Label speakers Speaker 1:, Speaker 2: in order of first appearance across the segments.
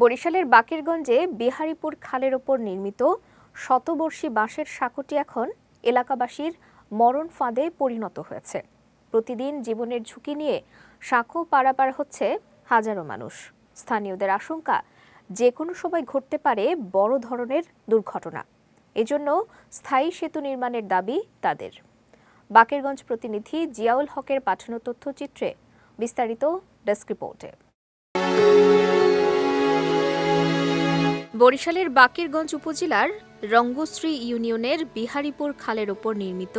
Speaker 1: বরিশালের বাকেরগঞ্জে বিহারীপুর খালের ওপর নির্মিত শতবর্ষী বাঁশের সাঁকোটি এখন এলাকাবাসীর মরণ ফাঁদে পরিণত হয়েছে। প্রতিদিন জীবনের ঝুঁকি নিয়ে সাঁকো পারাপার হচ্ছে হাজারো মানুষ। স্থানীয়দের আশঙ্কা যে কোনো সময় ঘটতে পারে বড় ধরনের দুর্ঘটনা। এজন্য স্থায়ী সেতু নির্মাণের দাবি তাদের। বাকেরগঞ্জ প্রতিনিধি জিয়াউল হকের পাঠানো তথ্যচিত্রে বিস্তারিত ডেস্ক রিপোর্টে। বরিশালের বাকেরগঞ্জ উপজেলার রঙ্গশ্রী ইউনিয়নের বিহারীপুর খালের ওপর নির্মিত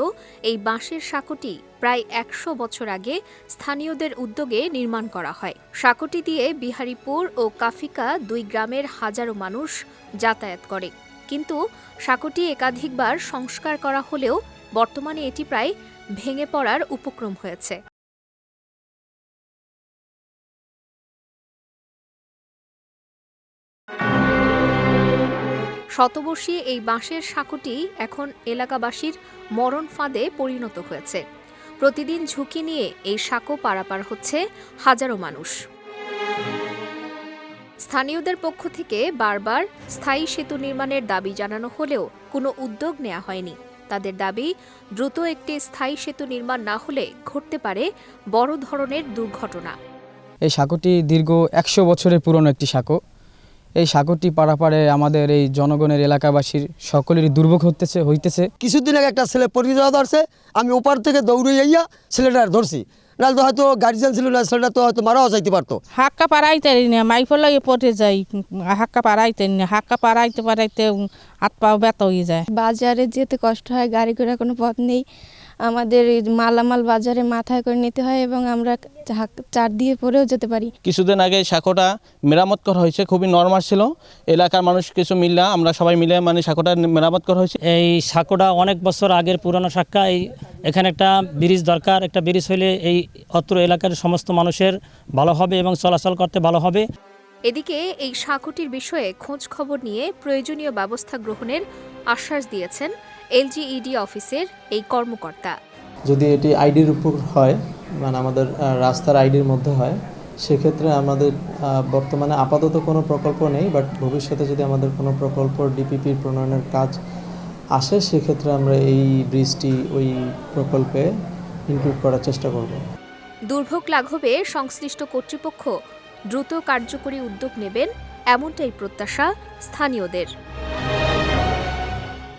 Speaker 1: এই বাঁশের সাঁকোটি প্রায় একশো বছর আগে স্থানীয়দের উদ্যোগে নির্মাণ করা হয়। সাঁকোটি দিয়ে বিহারীপুর ও কাফিকা দুই গ্রামের হাজারো মানুষ যাতায়াত করে। কিন্তু সাঁকোটি একাধিকবার সংস্কার করা হলেও বর্তমানে এটি প্রায় ভেঙে পড়ার উপক্রম হয়েছে। শতবর্ষী এই বাঁশের সাঁকোটি এখন এলাকাবাসীর মরণ ফাঁদে পরিণত হয়েছে। প্রতিদিন ঝুঁকি নিয়ে এই সাঁকো পারাপার হচ্ছে হাজারো মানুষ। স্থানীয়দের পক্ষ থেকে বারবার স্থায়ী সেতু নির্মাণের দাবি জানানো হলেও কোনো উদ্যোগ নেওয়া হয়নি। তাদের দাবি, দ্রুত একটি স্থায়ী সেতু নির্মাণ না হলে ঘটতে পারে বড় ধরনের দুর্ঘটনা।
Speaker 2: এই সাঁকোটি দীর্ঘ একশো বছরের পুরনো একটি সাঁকো। এই সাঁকোটি পারাপারে আমাদের এই জনগণের এলাকাবাসীর সকলেরই দুর্ভোগ হতেছে হইতেছে।
Speaker 3: কিছুদিন আগে একটা ছেলে পড়ে যাওয়া ধরছে আমি ওপার থেকে দৌড়ে যাইয়া ছেলেটার ধরছি। নাহলে তো হয়তো গার্জিয়ান ছিল না ছেলেটা তো হয়তো মারাও যাইতে পারতো।
Speaker 4: হাক্কা পারাইতে না মাইফল লাগে পটে যাই হাক্কা পারাইতে না হাক্কা পারাইতে পারাইতে হাত পা ব্যথা হয়ে যায়।
Speaker 5: বাজারে যেতে কষ্ট হয় গাড়ি ঘোড়া কোনো পথ নেই। আমাদের এই মালামাল বাজারে মাথায় করে নিতে হয় এবং আমরা চার দিয়ে পরেও যেতে পারি।
Speaker 6: কিছুদিন আগে সাঁকোটা মেরামত করা হয়েছে খুবই নর্মাল ছিল। এলাকার মানুষ কিছু মিললা আমরা সবাই মিলে মানে সাঁকোটা মেরামত করা হয়েছে।
Speaker 7: এই সাঁকোটা অনেক বছর আগের পুরনো সাক্কা এই এখানে একটা ব্রিজ দরকার একটা ব্রিজ হলে এই অত্র এলাকার সমস্ত মানুষের ভালো হবে এবং চলাচল করতে ভালো হবে।
Speaker 1: এদিকে এই সাঁকোটির বিষয়ে খোঁজ খবর নিয়ে প্রয়োজনীয় ব্যবস্থা গ্রহণের আশ্বাস দিয়েছেন এলজিইডি অফিসের এই কর্মকর্তা।
Speaker 8: যদি এটি আইডির উপর হয় মানে আমাদের রাস্তার আইডির মধ্যে হয় সেক্ষেত্রে আমাদের বর্তমানে আপাতত কোনো প্রকল্প নেই বাট ভবিষ্যতে যদি আমাদের কোনো প্রকল্প ডিপিপির প্রণয়নের কাজ আসে সেক্ষেত্রে আমরা এই ব্রিজটি ওই প্রকল্পে ইনক্লুড করার চেষ্টা করব।
Speaker 1: দুর্ভোগ লাঘবে সংশ্লিষ্ট কর্তৃপক্ষ দ্রুত কার্যকরী উদ্যোগ নেবেন এমনটাই প্রত্যাশা স্থানীয়দের।